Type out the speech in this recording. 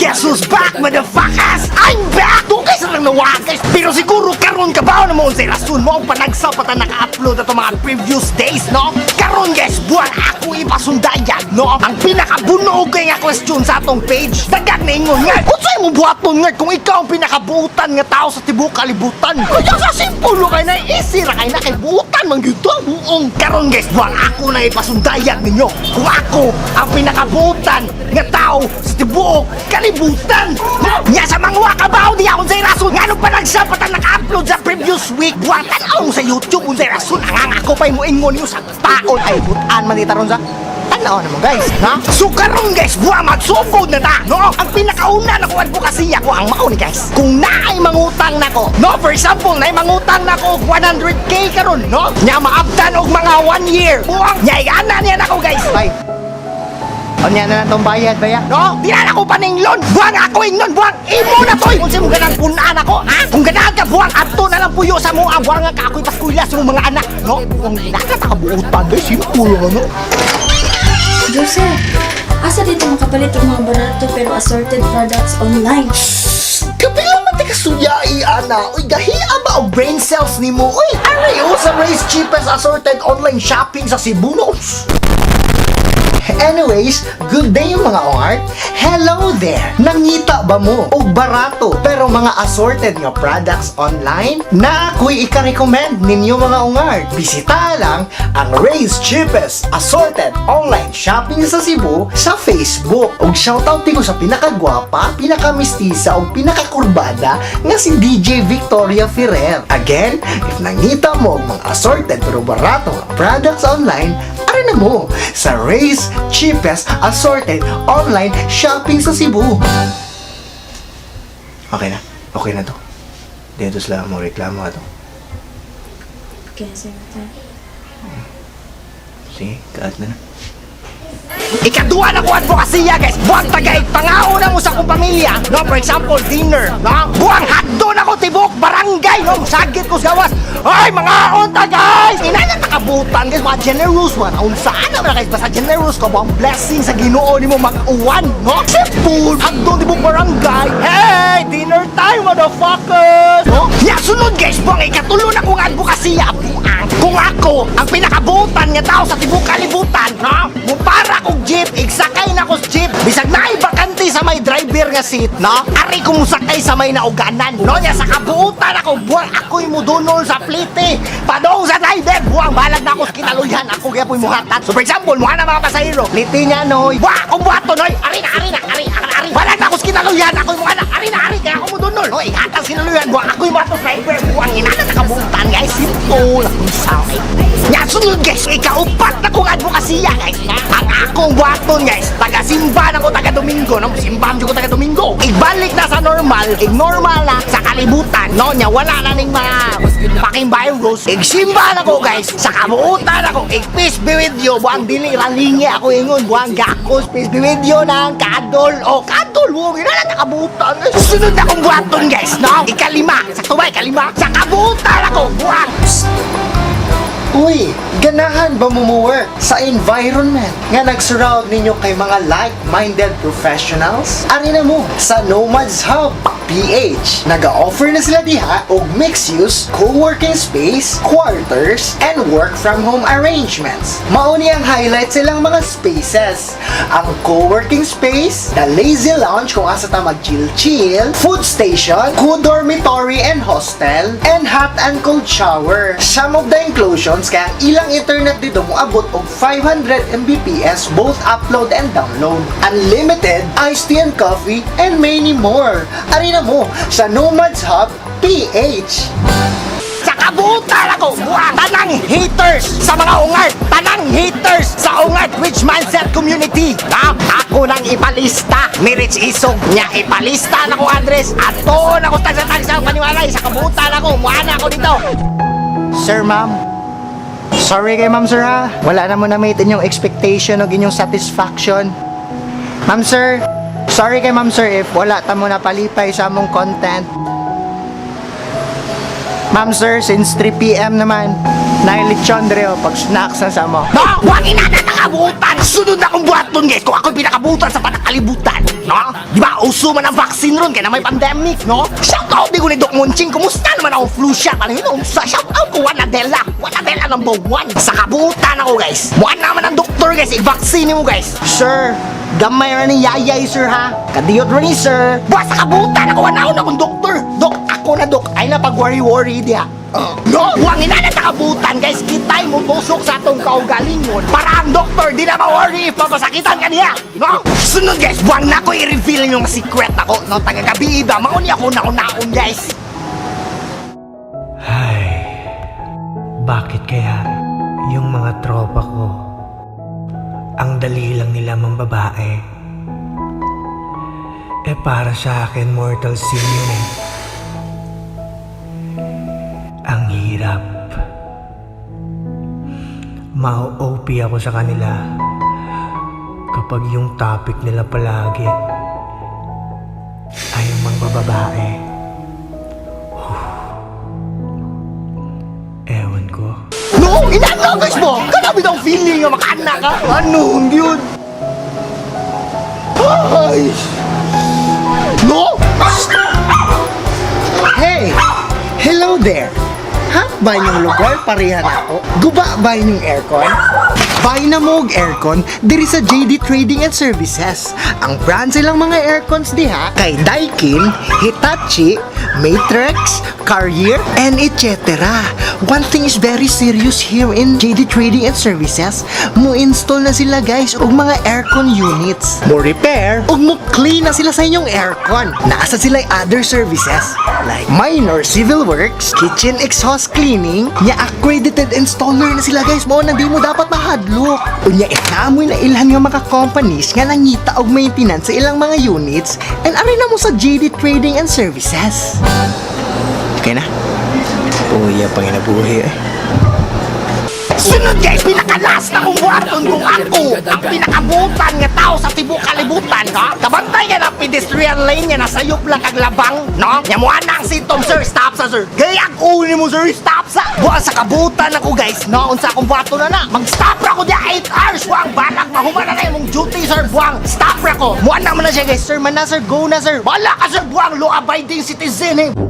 Guess who's back, motherfuckers? I'm back! Dugay sa lang nawagas. Pero siguro karon ka ba mo sa rason mo ang panagsaw pa ta naka-upload ato mga previous days, no? Karon guys, buwan ako ipasundayag, no? Ang pinakabunog kay nga question sa atong page. Dagag na ingon nga. Unsay mo buhaton nga kung ikaw ang pinakabuutan nga tao sa tibuok kalibutan? Kaya sa simple kay na easy ra kay na kay buutan man gyud. Buong karon guys, buwan ako na ipasundayag ninyo. Kung ako ang pinakabuutan nga tao sa tibuok kalibutan. Nya sa mga kabaw di ako sa rason nga nung panagsapatan naka-upload sa previous week. Buwan tanaw sa YouTube kung sa rason ang ako pa mo ingon niyo sa taon ay butan man itaron sa Tanaw naman guys, ha? So karon guys, buwa magsugod na ta, no? Ang pinakauna na ko advokasya ko ang mauni guys. Kung naay mangutang nako, no? For example, naay mangutang nako og 100k karon, no? Nya maabtan og mga 1 year. Buwang nya igana niya nako guys. Bye. Anya na natong bayad baya? No, di na ako paninglon. Buwang ako ingnon, buwang imo na toy. Kung sino ganang punaan ako, ha? Kung ganahan ka buwang ato na lang puyo sa mo ang buwang nga kakoy paskuila sa mga anak, no? Kung nakatakabuutan, guys, simple lang, no? Joseph, asa dito makapalit ng mga barato pero assorted products online? Kapila man ka suyai, ana. Uy, gahiya ba ang brain cells ni mo? Uy, arayo sa race cheapest assorted online shopping sa Cebu, no? Anyways, good day mga art. Hello there. Nangita ba mo og barato pero mga assorted nga products online? Na ako'y ika-recommend ninyo mga ungart. Bisita lang ang Ray's Cheapest Assorted Online Shopping sa Cebu sa Facebook. Og shoutout din ko sa pinakagwapa, pinakamistisa ug pinakakurbada nga si DJ Victoria Ferrer. Again, if nangita mo mga assorted pero barato nga products online, na mo sa Ray's Cheapest Assorted Online Shopping sa Cebu. Okay na. Okay na to. Dito sila mo reklamo ato. Kaya sir, Sige, kaat na na. Ikaduha na ko advokasya guys Buwang tagay pangauna mo sa kong pamilya No, for example, dinner No, buwang hotdo na ko tibok barangay No, sagit ko sa gawas Ay, mga unta guys Inay nakabutan guys Mga generous man Unsaan naman na guys? Basta generous ko Buwang blessing sa ginoo ni mo mag-uwan No, simple Hotdo tibok barangay. Hey, dinner time motherfuckers No, ya sunod guys Buwang ikatulo na kong advokasya Kung ako ang pinakabutan nga tao sa tibok kalibutan No, mupara kong jeep Igsakay na ko jeep. Bisag na bakante sa may driver nga seat No, ari ko musakay sa may nauganan No, nya sa kabuutan ako Buwang ako'y mudunol sa plite Padong sa driver Buwang balag na ako sa kinaluyan Ako kaya po'y muhatat. So for example, muha na mga pasahero. Plite niya noy. Buwang akong buhato noy. Ari na, ari na, ari, ari, ari. Balag na ako sa kinaluyan Ako'y muha na, ari na, ari Kaya ako mudunol. No, ihatang sa kinaluyan Buwang ako'y sa driver Buwang inana na kabuutan guys Simple Akong saway Nya sunod guys Ikaupat na kong advokasya guys Ang akong buhaton guys Taga simba na ko taga Domingo no? Simba ko taga Domingo Ibalik na sa normal Ig normal na sa kalibutan No nya wala na ning mga Fucking virus Ig simba na ko guys. Sa kabuutan ako. Ig peace be with you. Buang dili ralingi ako ingon Buang gakos Peace be with you ng kadol. O kadol Buang ina na nakabuutan. Sunod na kong buhaton guys No? Ikalima. Sa tubay kalima Sa kabuutan ako. Buang Uy, ganahan ba mo mo work sa environment nga nagsurround ninyo kay mga like-minded professionals? Ari na mo sa Nomads Hub PH. Naga-offer na sila diha og mixed-use co-working space, quarters, and work from home arrangements. Mauni ang highlight silang mga spaces. Ang co-working space, the lazy lounge kung asa ta mag-chill-chill, food station, co-dormitory and hostel, and hot and cold shower. Some of the inclusions kaya ang ilang internet dito mo abot og 500 Mbps both upload and download. Unlimited iced tea and coffee and many more. Ari mo sa Nomads Hub PH. Sa kabutan ako, buwang tanang haters sa mga ungart, tanang haters sa ungart Rich Mindset Community. Na ako nang ipalista ni Rich Isog niya ipalista na ko address at to na ko tagsa-tagsa paniwalay sa kabutan ako, muana ako dito. Sir, ma'am, Sorry kay ma'am sir ha. Wala na mo na meet inyong expectation o inyong satisfaction. Ma'am sir, sorry kay ma'am sir if wala ta mo na palipay sa among content. Ma'am sir, since 3pm naman, Nailitsyon dre o pag snacks na sa mo. No, huwag ina na nakabutan. Sunod na akong buhaton guys kung ako pinakabutan sa panakalibutan. No? Di ba, uso man ang vaccine ron kaya na may pandemic, no? Shout out di ko ni Doc Munching. Kumusta naman ako flu shot? Ano yun? Sa shout out ko Wanadela. Wanadela number one. Sa kabutan ako guys. Buwan naman ang doktor guys. I-vaccine mo guys. Sir, gamay ra ni yayay sir ha. Kadiyot ra ni sir. Sa kabutan ako. Wanaon akong doktor. Dok, ako na dok. Ay na pag worry-worry diha. Uh, no, huwag ina na nakabutan guys. Kitay mo tusok sa atong kaugalingon. Para ang doktor di na ma-worry if mapasakitan ka niya. No? Sunod guys, buwang na ko i-reveal yung secret ako. No, taga-gabi iba. Mauni ako na naon guys. Ay, bakit kaya yung mga tropa ko ang dali lang nila mambabae? Eh para sa akin mortal sin yun eh. Ang hirap. Mau-OP ako sa kanila kapag yung topic nila palagi ay yung mga babae. Ewan ko. No, inanagos mo! Kanabi ang feeling nga makaanak ka! Ano, yun? Ay! No! Hey! Hello there! Ha? Ba yung lugar? Pareha na ako. Guba ba yung aircon? Buy na mo aircon diri sa JD Trading and Services. Ang brand silang mga aircons diha kay Daikin, Hitachi, Matrix, Carrier, and etc. One thing is very serious here in JD Trading and Services. Mo install na sila guys og mga aircon units. Mo repair ug mo clean na sila sa inyong aircon. Naasa sila other services like minor civil works, kitchen exhaust cleaning, nya accredited installer na sila guys mo na di mo dapat mahadlok. Unya ikamoy na ilang nga mga companies nga nangita og maintenance sa ilang mga units and ari na mo sa JD Trading and Services. Okay na? Uya pang inabuhi eh. Sunod guys, pinakalas na kong buhaton kung ako ang pinakabutan nga tao sa tibok kalibutan, ha? Kabantay nga na pedestrian lane nga nasayop lang kag labang, no? Nga mo ang symptom, sir, stop sa sir. Gaya ko ni mo, sir, stop sa. Buwan sa kabutan ako, guys, no? Unsa akong buhaton na na. Mag-stop ra ko diya 8 hours, buwang balag, mahuman na na yung duty, sir, buwang. Stop ra ko. Buwan naman na siya, guys, sir, man na, sir, go na, sir. Wala ka, sir, buwang, law-abiding citizen, eh.